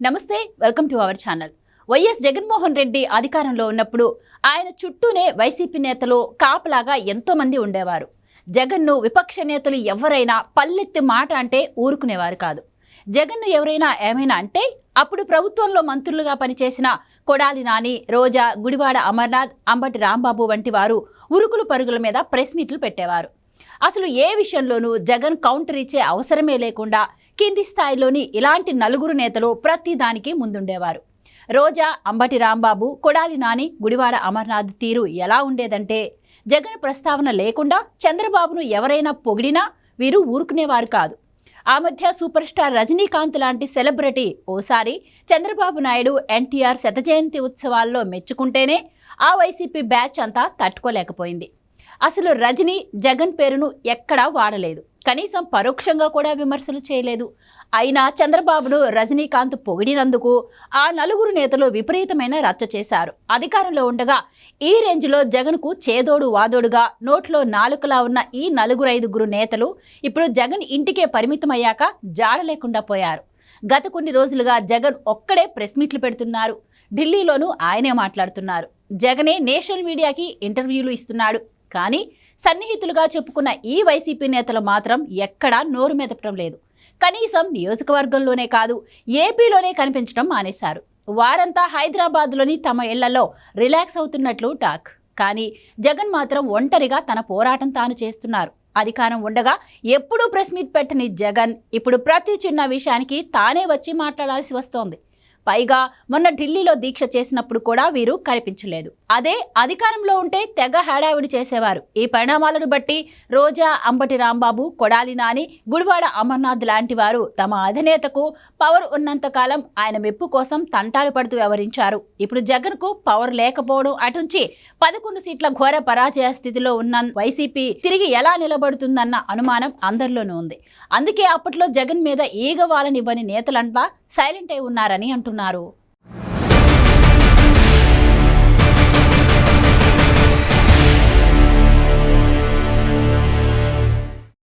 నమస్తే welcome to our channel. YS Jaganmohan Reddy అధికారంలో ఉన్నప్పుడు ఆయన చుట్టూనే వైసీపీ నేతలు కాపలాగా ఎంతోమంది ఉండేవారు. జగన్ను విపక్ష నేతలు ఎవరైనా పల్లెత్తి మాట అంటే ఊరుకునేవారు కాదు. జగన్ను ఎవరైనా ఏమైనా అంటే అప్పుడు ప్రభుత్వంలో మంత్రులుగా పనిచేసిన కొడాలి నాని రోజా గుడివాడ అమర్నాథ్ అంబటి రాంబాబు వంటి వారు ఉరుకులు పరుగుల మీద ప్రెస్ మీట్లు పెట్టేవారు. అసలు ఏ విషయంలోనూ జగన్ కౌంటర్ ఇచ్చే అవసరమే లేకుండా కింది స్థాయిలోని ఇలాంటి నలుగురు నేతలు ప్రతిదానికి ముందుండేవారు. రోజా అంబటి రాంబాబు కొడాలి నాని గుడివాడ అమర్నాథ్ తీరు ఎలా ఉండేదంటే జగన్ ప్రస్తావన లేకుండా చంద్రబాబును ఎవరైనా పొగిడినా వీరు ఊరుకునేవారు కాదు. ఆ మధ్య సూపర్ స్టార్ రజనీకాంత్ లాంటి సెలబ్రిటీ ఓసారి చంద్రబాబు నాయుడు ఎన్టీఆర్ శత జయంతి ఉత్సవాల్లో మెచ్చుకుంటేనే ఆ వైసీపీ బ్యాచ్ అంతా తట్టుకోలేకపోయింది. అసలు రజనీ జగన్ పేరును ఎక్కడా వాడలేదు. కనీసం పరోక్షంగా కూడా విమర్శలు చేయలేదు. అయినా చంద్రబాబును రజనీకాంత్ పొగిడినందుకు ఆ నలుగురు నేతలు విపరీతమైన రచ్చ చేశారు. అధికారంలో ఉండగా ఈ రేంజ్లో జగన్కు చేదోడు వాదోడుగా నోట్లో నాలుకలా ఉన్న ఈ నలుగురు ఐదుగురు నేతలు ఇప్పుడు జగన్ ఇంటికే పరిమితమయ్యాక జాడ లేకుండా పోయారు. గత కొన్ని రోజులుగా జగన్ ఒక్కడే ప్రెస్ మీట్లు పెడుతున్నారు. ఢిల్లీలోనూ ఆయనే మాట్లాడుతున్నారు. జగనే నేషనల్ మీడియాకి ఇంటర్వ్యూలు ఇస్తున్నాడు. కానీ సన్నిహితులుగా చెప్పుకున్న ఈ వైసీపీ నేతలు మాత్రం ఎక్కడా నోరు మెదపడం లేదు. కనీసం నియోజకవర్గంలోనే కాదు ఏపీలోనే కనిపించడం మానేశారు. వారంతా హైదరాబాద్లోని తమ ఇళ్ళలో రిలాక్స్ అవుతున్నట్లు టాక్. కానీ జగన్ మాత్రం ఒంటరిగా తన పోరాటం తాను చేస్తున్నారు. అధికారం ఉండగా ఎప్పుడూ ప్రెస్ మీట్ పెట్టని జగన్ ఇప్పుడు ప్రతి చిన్న విషయానికి తానే వచ్చి మాట్లాడాల్సి వస్తోంది. పైగా మొన్న ఢిల్లీలో దీక్ష చేసినప్పుడు కూడా వీరు కనిపించలేదు. అదే అధికారంలో ఉంటే తెగ హడావిడి చేసేవారు. ఈ పరిణామాలను బట్టి రోజా అంబటి రాంబాబు కొడాలి నాని గుడివాడ అమర్నాథ్ లాంటి వారు తమ అధినేతకు పవర్ ఉన్నంతకాలం ఆయన మెప్పు కోసం తంటాలు పడుతూ వ్యవహరించారు. ఇప్పుడు జగన్కు పవర్ లేకపోవడం అటుంచి పదకొండు సీట్ల ఘోర పరాజయ స్థితిలో ఉన్న వైసీపీ తిరిగి ఎలా నిలబడుతుందన్న అనుమానం అందరిలోనూ ఉంది. అందుకే అప్పట్లో జగన్ మీద ఈగ వాళ్ళనివ్వని నేతలంతా సైలెంట్ అయి ఉన్నారని అంటున్నారు. పేర్కొన్నారు